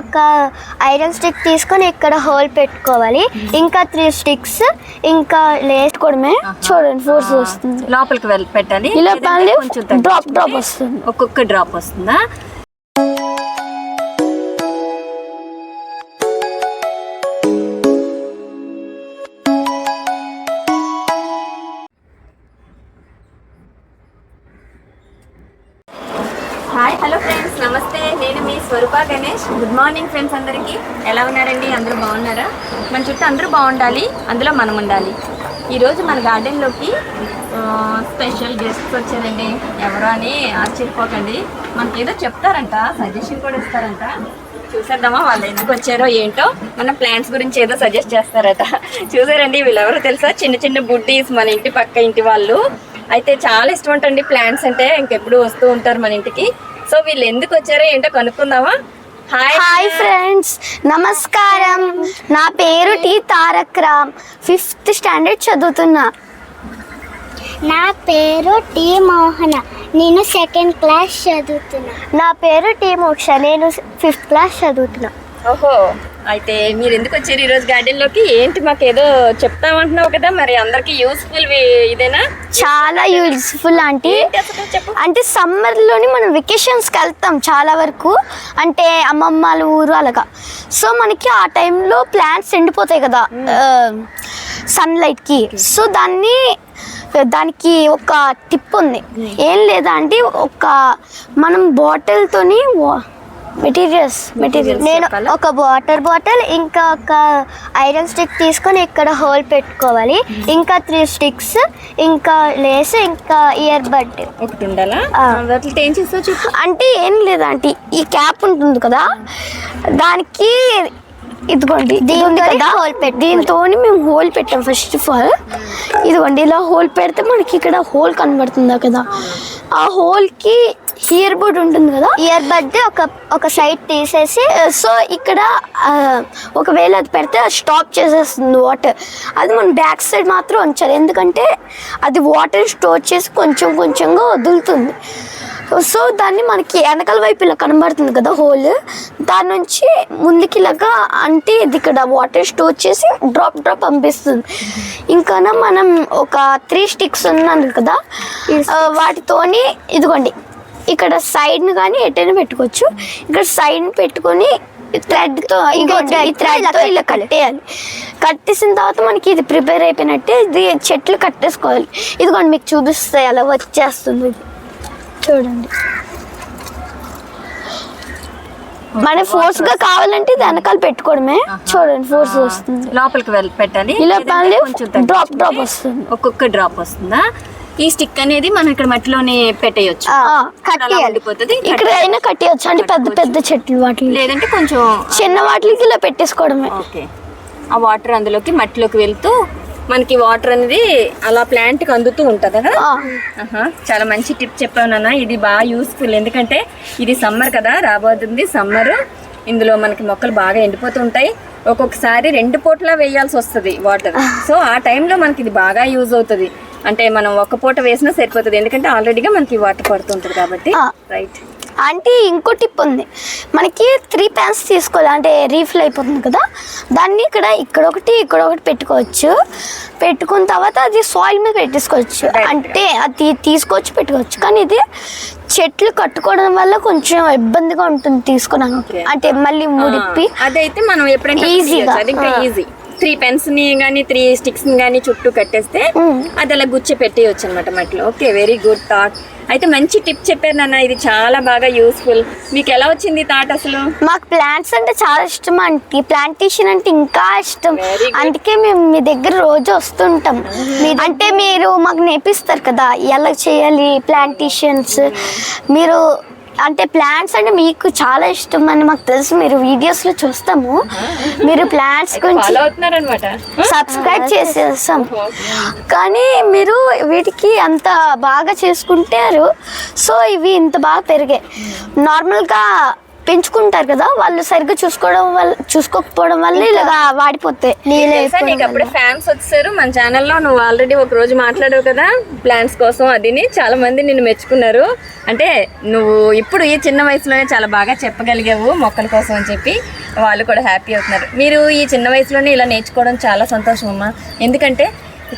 ఒక iron stick తీసుకొని ఇక్కడ హోల్ పెట్టుకోవాలి. ఇంకా త్రీ స్టిక్స్ ఇంకా లేసుకోవడమే చూడండి ఫోర్స్ వస్తుంది. లోపలికి వెళ్ళి పెట్టాలి ఇలా డ్రాప్ డ్రాప్ వస్తుంది. ఒక్కొక్క డ్రాప్ వస్తుందా? హాయ్ హలో ఫ్రెండ్స్ నమస్తే నేను మీ Swaroopa Ganesh. Good morning friends అందరికీ. ఎలా ఉన్నారండి? అందరూ బాగున్నారా? మన చుట్టూ అందరూ బాగుండాలి. అందులో మనం ఉండాలి. ఈరోజు మన గార్డెన్లోకి స్పెషల్ గెస్ట్స్ వచ్చారండి. ఎవరో అని ఆశ్చర్యపోకండి. మనకి ఏదో చెప్తారంట. సజెషన్ కూడా ఇస్తారంట. చూసేద్దామా వాళ్ళు ఎందుకు వచ్చారో ఏంటో. మన ప్లాన్స్ గురించి ఏదో సజెస్ట్ చేస్తారట. చూసారండి వీళ్ళెవరో తెలుసా? చిన్న చిన్న బుడ్డీస్ మన ఇంటి పక్క ఇంటి వాళ్ళు. అయితే చాలా ఇష్టం అంటండి ప్లాంట్స్ అంటే. ఇంకెప్పుడు వస్తూ ఉంటారు మన ఇంటికి. సో వీళ్ళు ఎందుకు వచ్చారో ఏంటో కనుక్కుందామా? హాయ్ హాయ్ ఫ్రెండ్స్ నమస్కారం. నా పేరు T Tarak Ram fifth standard చదువుతున్నా. నా పేరు టి మోహన. నేను సెకండ్ క్లాస్ చదువుతున్నా. నా పేరు టి మోక్ష. నేను ఫిఫ్త్ క్లాస్ చదువుతున్నా. ఓహో. అయితే మీరు ఎందుకు వచ్చారు ఈరోజు గార్డెన్లోకి ఏంటి మాకు ఏదో చెప్తామంటున్నావు కదా మరి అందరికి యూస్ఫుల్ ఇదేనా? చాలా అసలు చెప్పు? అంటే సమ్మర్లోని మనం వెకేషన్స్కి వెళ్తాం చాలా వరకు. అంటే అమ్మమ్మల ఊరు అలాగా. సో మనకి ఆ టైంలో ప్లాంట్స్ ఎండిపోతాయి కదా సన్లైట్కి సో దాన్ని దానికి ఒక టిప్ ఉంది. ఏం లేదా అంటే ఒక మనం బాటిల్తోని మెటీరియల్స్ మెటీరియల్ నేను? ఒక వాటర్ బాటిల్ ఇంకా ఒక ఐరన్ స్టిక్ తీసుకొని ఇక్కడ హోల్ పెట్టుకోవాలి. ఇంకా త్రీ స్టిక్స్ ఇంకా లేస్ ఇంకా ఇయర్ బడ్ ఒకటి ఉండాలా? ఏం చేస్తావు చెప్పు. అంటే ఏం లేదంటే ఈ క్యాప్ ఉంటుంది కదా దానికి ఇదిగోండి ఇది ఉంది కదా. హోల్ పెట్టి దీంతో మేము హోల్ పెట్టాం ఫస్ట్ ఆఫ్ ఆల్ ఇదిగోండి ఇలా హోల్ పెడితే మనకి ఇక్కడ హోల్ కనబడుతుందా కదా. ఆ హోల్కి ఇయర్ బడ్ ఉంటుంది కదా? ఇయర్ బడ్ ఒక ఒక సైడ్ తీసేసి సో ఇక్కడ ఒకవేళ అది పెడితే అది స్టాప్ చేసేస్తుంది వాటర్ అది మనం బ్యాక్ సైడ్ మాత్రం ఉంచాలి. ఎందుకంటే అది వాటర్ స్టోర్ చేసి కొంచెం కొంచెంగా వదులుతుంది. సో దాన్ని మనకి వెనకాల వైపు ఇలా కనబడుతుంది కదా హోల్ దాని నుంచి ముందుకి ఇలాగా అంటే ఇది ఇక్కడ వాటర్ స్టోర్ చేసి డ్రాప్ డ్రాప్ పంపిస్తుంది. ఇంకా మనం ఒక త్రీ స్టిక్స్ ఉన్నాను కదా వాటితోని ఇదిగోండి. ఇక్కడ సైడ్ని కానీ ఎటైనా పెట్టుకోవచ్చు. ఇక్కడ సైడ్ పెట్టుకొని థ్రెడ్తో ఇంకోటి ఈ థ్రెడ్తో ఇలా కట్టేయాలి. కట్టేసిన తర్వాత మనకి ఇది ప్రిపేర్ అయిపోయినట్టే ఇది చెట్లు కట్టేసుకోవాలి. ఇదిగోండి మీకు చూపిస్తాయి అలా వచ్చేస్తుంది ఇది. చూడండి. మన ఫోర్స్గా కావాలంటే ఇది వెనకాల పెట్టుకోవడమే. చూడండి ఫోర్స్ వస్తుంది. లోపలికి వెళ్ళి పెట్టాలి. ఇలా డ్రాప్ డ్రాప్ వస్తుంది. ఒక్కొక్క డ్రాప్ వస్తుందా? ఈ స్టిక్ అనేది మనం ఇక్కడ మట్టిలోనే పెట్టేయచ్చు. ఆ, అలా కట్టేయాలి. ఉండిపోతుంది ఇక్కడ అయినా కట్టేయచ్చు. అంటే పెద్ద పెద్ద చెట్లు వాటికి లేదంటే కొంచెం చిన్న వాటికి ఇలా పెట్టేసుకోవడమే. ఓకే. ఆ వాటర్ అందులోకి మట్టిలోకి వెళ్తూ మనకి వాటర్ అనేది అలా ప్లాంట్కి అందుతూ ఉంటుంది కదా? చాలా మంచి టిప్ చెప్పావు నాన్న. ఇది బాగా యూస్ఫుల్. ఎందుకంటే ఇది సమ్మర్ కదా రాబోతుంది సమ్మర్. ఇందులో మనకి మొక్కలు బాగా ఎండిపోతూ ఉంటాయి. ఒక్కొక్కసారి రెండు పూటల వేయాల్సి వస్తుంది వాటర్. సో ఆ టైంలో మనకి ఇది బాగా యూజ్ అవుతుంది. అంటే మనం ఒక పూట వేసినా సరిపోతుంది. ఎందుకంటే ఆల్రెడీగా మనకి వాటర్ పడుతుంటుంది కాబట్టి. రైట్ అంటే ఇంకో టిప్ ఉంది. మనకి త్రీ ప్యాన్స్ తీసుకోవాలి. అంటే రీఫిల్ అయిపోతుంది కదా. దాన్ని ఇక్కడ ఇక్కడ ఒకటి ఇక్కడ ఒకటి పెట్టుకోవచ్చు. పెట్టుకున్న తర్వాత అది సాయిల్ మీద పెట్టేసుకోవచ్చు. అంటే అది తీసుకోవచ్చు పెట్టుకోవచ్చు. కానీ ఇది చెట్లు కట్టుకోవడం వల్ల కొంచెం ఇబ్బందిగా ఉంటుంది Okay. అంటే మళ్ళీ ముడిపి అదైతే మనం ఎప్పుడైనా ఆ. ఈజీ త్రీ పెన్స్ని కానీ త్రీ స్టిక్స్ని కానీ చుట్టూ కట్టేస్తే. అది అలా గుచ్చి పెట్టేయచ్చు అనమాట మట్టిలో. Okay very good thought. అయితే మంచి టిప్ చెప్పారు నాన్న ఇది చాలా బాగా యూస్ఫుల్. మీకు ఎలా వచ్చింది థాట్ అసలు? మాకు ప్లాంట్స్ అంటే చాలా ఇష్టం అంటే. ప్లాంటేషన్ అంటే ఇంకా ఇష్టం. అందుకే మేము మీ దగ్గర రోజు వస్తుంటాం. అంటే మీరు మాకు నేర్పిస్తారు కదా ఎలా చేయాలి ప్లాంటేషన్స్. మీరు అంటే ప్లాంట్స్ అంటే మీకు చాలా ఇష్టం అని మాకు తెలుసు. మీరు వీడియోస్లో చూస్తాము. మీరు ప్లాంట్స్ గురించి ఫాలో అవుతున్నారు అనమాట సబ్స్క్రైబ్ చేసేస్తాం. కానీ మీరు వీటికి అంత బాగా చేసుకుంటారు. సో ఇవి ఇంత బాగా పెరిగాయి. నార్మల్గా పెంచుకుంటారు కదా వాళ్ళు సరిగ్గా చూసుకోవడం వల్ల చూసుకోకపోవడం వల్ల ఇలాగా వాడిపోతాయి నీళ్ళు అప్పుడే ఫ్యాన్స్ వచ్చారు. మన ఛానల్లో నువ్వు ఆల్రెడీ ఒక రోజు మాట్లాడావు కదా ప్లాన్స్ కోసం అదిని. చాలా మంది నిన్ను మెచ్చుకున్నారు. అంటే నువ్వు ఇప్పుడు ఈ చిన్న వయసులోనే చాలా బాగా చెప్పగలిగావు మొక్కల కోసం అని చెప్పి. వాళ్ళు కూడా హ్యాపీ అవుతున్నారు. మీరు ఈ చిన్న వయసులోనే ఇలా నేర్చుకోవడం చాలా సంతోషం అమ్మా. ఎందుకంటే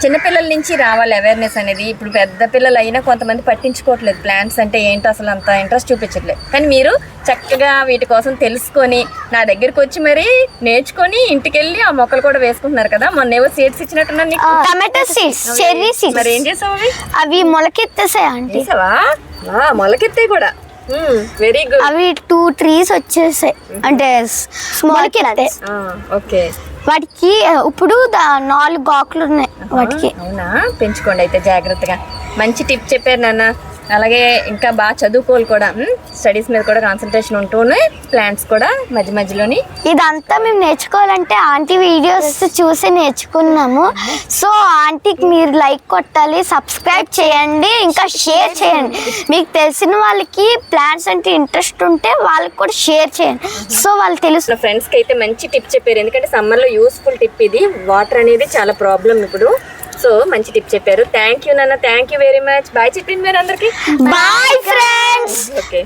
చిన్నపిల్లల నుంచి రావాలి అవేర్నెస్ అనేది. ఇప్పుడు పెద్ద పిల్లలు అయినా కొంతమంది పట్టించుకోవట్లేదు ప్లాంట్స్ అంటే ఏంటో అసలు అంత ఇంట్రెస్ట్ చూపించట్లేదు. కానీ మీరు చక్కగా వీటి కోసం తెలుసుకొని నా దగ్గరికి వచ్చి మరి నేర్చుకొని ఇంటికి వెళ్ళి ఆ మొక్కలు కూడా వేసుకుంటున్నారు కదా. మొన్న ఏవో సీడ్స్ ఇచ్చినట్టున్నారు నీకు. టమాటో సీడ్స్ చెర్రీ మరి ఏం సీడ్స్ చేసావు అవి అవి మొలకెత్తేసాయి చేసావా మొలకెత్తాయి కూడా. వెరీ గుడ్ అవి టూ ట్రీస్ వచ్చేసాయి. అంటే స్మాల్ ఓకే వాటికి ఇప్పుడు నాలుగు ఆకులు ఉన్నాయి వాటికి. అవునా? పెంచుకోండి అయితే జాగ్రత్తగా. మంచి టిప్ చెప్పారు నాన్న. అలాగే ఇంకా బాగా చదువుకోవాలి కూడా స్టడీస్ మీద కూడా కాన్సన్ట్రేషన్ ఉంటూనే ప్లాంట్స్ కూడా మధ్య మధ్యలోని ఇదంతా మేము నేర్చుకోవాలంటే ఆంటీ వీడియోస్ చూసి నేర్చుకున్నాము. సో ఆంటీకి మీరు లైక్ కొట్టాలి సబ్స్క్రైబ్ చేయండి ఇంకా షేర్ చేయండి. మీకు తెలిసిన వాళ్ళకి ప్లాన్స్ అంటే ఇంట్రెస్ట్ ఉంటే వాళ్ళకి కూడా షేర్ చేయండి. సో వాళ్ళు తెలుసు ఫ్రెండ్స్కి అయితే మంచి టిప్ చెప్పారు. ఎందుకంటే సమ్మర్లో యూస్ఫుల్ టిప్ ఇది. వాటర్ అనేది చాలా ప్రాబ్లం ఇప్పుడు. సో మంచి టిప్ చెప్పారు. థ్యాంక్ యూ నాన్న. Thank you very much bye చెప్పింది మీరు అందరికి. Bye friends okay